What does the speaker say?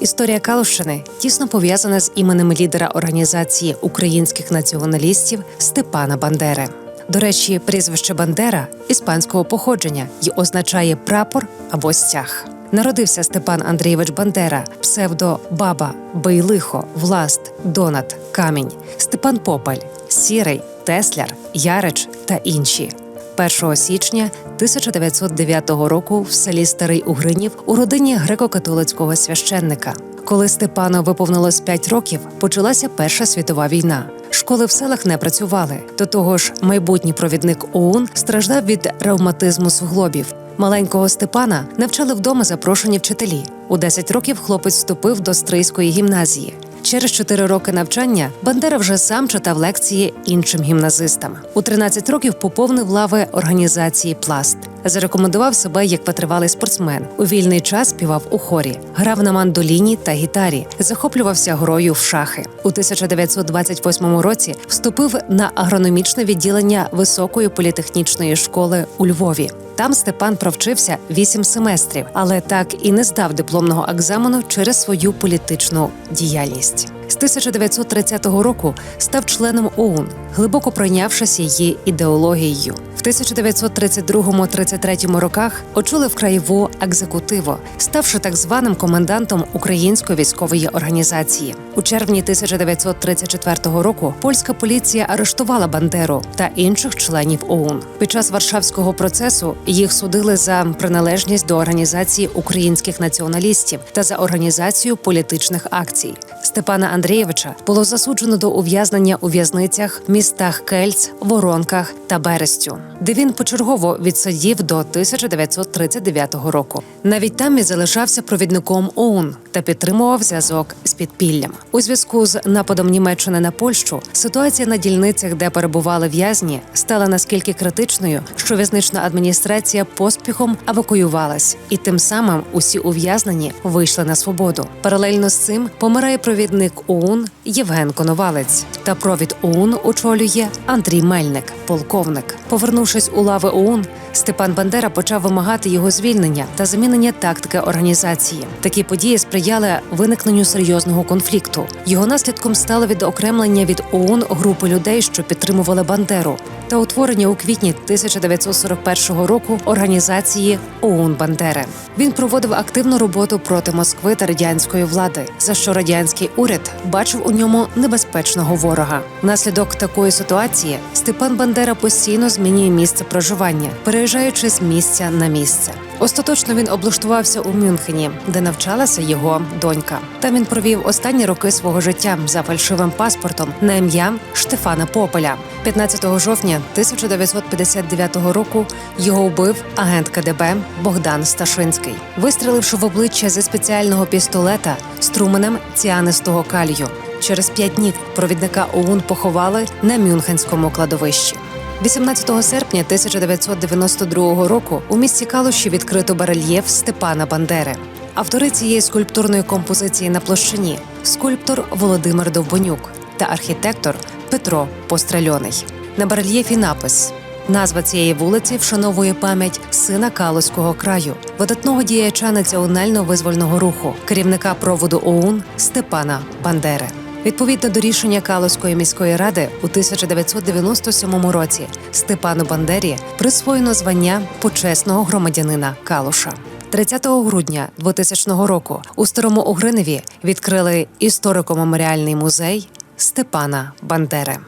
Історія Калущини тісно пов'язана з іменем лідера організації українських націоналістів Степана Бандери. До речі, прізвище Бандера іспанського походження і означає прапор або стяг. Народився Степан Андрійович Бандера, псевдо Баба, Бейлихо, Власт, Донат, Камінь, Степан Попаль, Сірий, Тесляр, Ярич та інші. 1 січня 1909 року в селі Старий Угринів у родині греко-католицького священника. Коли Степану виповнилось 5 років, почалася Перша світова війна. Школи в селах не працювали. До того ж, майбутній провідник ОУН страждав від ревматизму суглобів. Маленького Степана навчали вдома запрошені вчителі. У 10 років хлопець вступив до Стрийської гімназії. Через 4 роки навчання Бандера вже сам читав лекції іншим гімназистам. У 13 років поповнив лави організації Пласт. Зарекомендував себе як витривалий спортсмен. У вільний час співав у хорі, грав на мандоліні та гітарі, захоплювався грою в шахи. У 1928 році вступив на агрономічне відділення високої політехнічної школи у Львові. Там Степан провчився вісім семестрів, але так і не здав дипломного екзамену через свою політичну діяльність. З 1930 року став членом ОУН, глибоко пройнявшись її ідеологією. В 1932-33 роках очолив краєву екзекутиву, ставши так званим комендантом Української військової організації. У червні 1934 року польська поліція арештувала Бандеру та інших членів ОУН. Під час Варшавського процесу їх судили за приналежність до організації українських націоналістів та за організацію політичних акцій. Степана Андрійовича було засуджено до ув'язнення у в'язницях містах Кельц, Воронках та Берестю, де він почергово відсидів до 1939 року. Навіть там він залишався провідником ОУН та підтримував зв'язок з підпіллям. У зв'язку з нападом Німеччини на Польщу ситуація на дільницях, де перебували в'язні, стала наскільки критичною, що в'язнична адміністрація поспіхом евакуювалась, і тим самим усі ув'язнені вийшли на свободу. Паралельно з цим помирає провідник ОУН Євген Коновалець та провід ОУН очолює Андрій Мельник, полковник. Повернувшись у лави ОУН, Степан Бандера почав вимагати його звільнення та замінення тактики організації. Такі події сприяли виникненню серйозного конфлікту. Його наслідком стало відокремлення від ОУН групи людей, що підтримували Бандеру, та утворення у квітні 1941 року організації ОУН Бандери. Він проводив активну роботу проти Москви та радянської влади, за що радянський уряд бачив у ньому небезпечного ворога. Внаслідок такої ситуації Степан Бандера постійно змінює місце проживання, переїжджаючи з місця на місце. Остаточно він облаштувався у Мюнхені, де навчалася його донька. Там він провів останні роки свого життя за фальшивим паспортом на ім'я Штефана Пополя. 15 жовтня 1959 року його вбив агент КДБ Богдан Сташинський, вистріливши в обличчя зі спеціального пістолета струменем ціанистого калію. Через п'ять днів провідника ОУН поховали на Мюнхенському кладовищі. 18 серпня 1992 року у місті Калуші відкрито барельєф Степана Бандери. Автори цієї скульптурної композиції на площині скульптор Володимир Довбонюк та архітектор Петро Пострельоний. На барельєфі напис. Назва цієї вулиці вшановує пам'ять сина Калузького краю, видатного діяча національно-визвольного руху, керівника проводу ОУН Степана Бандери. Відповідно до рішення Калузької міської ради у 1997 році Степану Бандері присвоєно звання почесного громадянина Калуша. 30 грудня 2000 року у старому Угриневі відкрили історико-меморіальний музей Степана Бандери.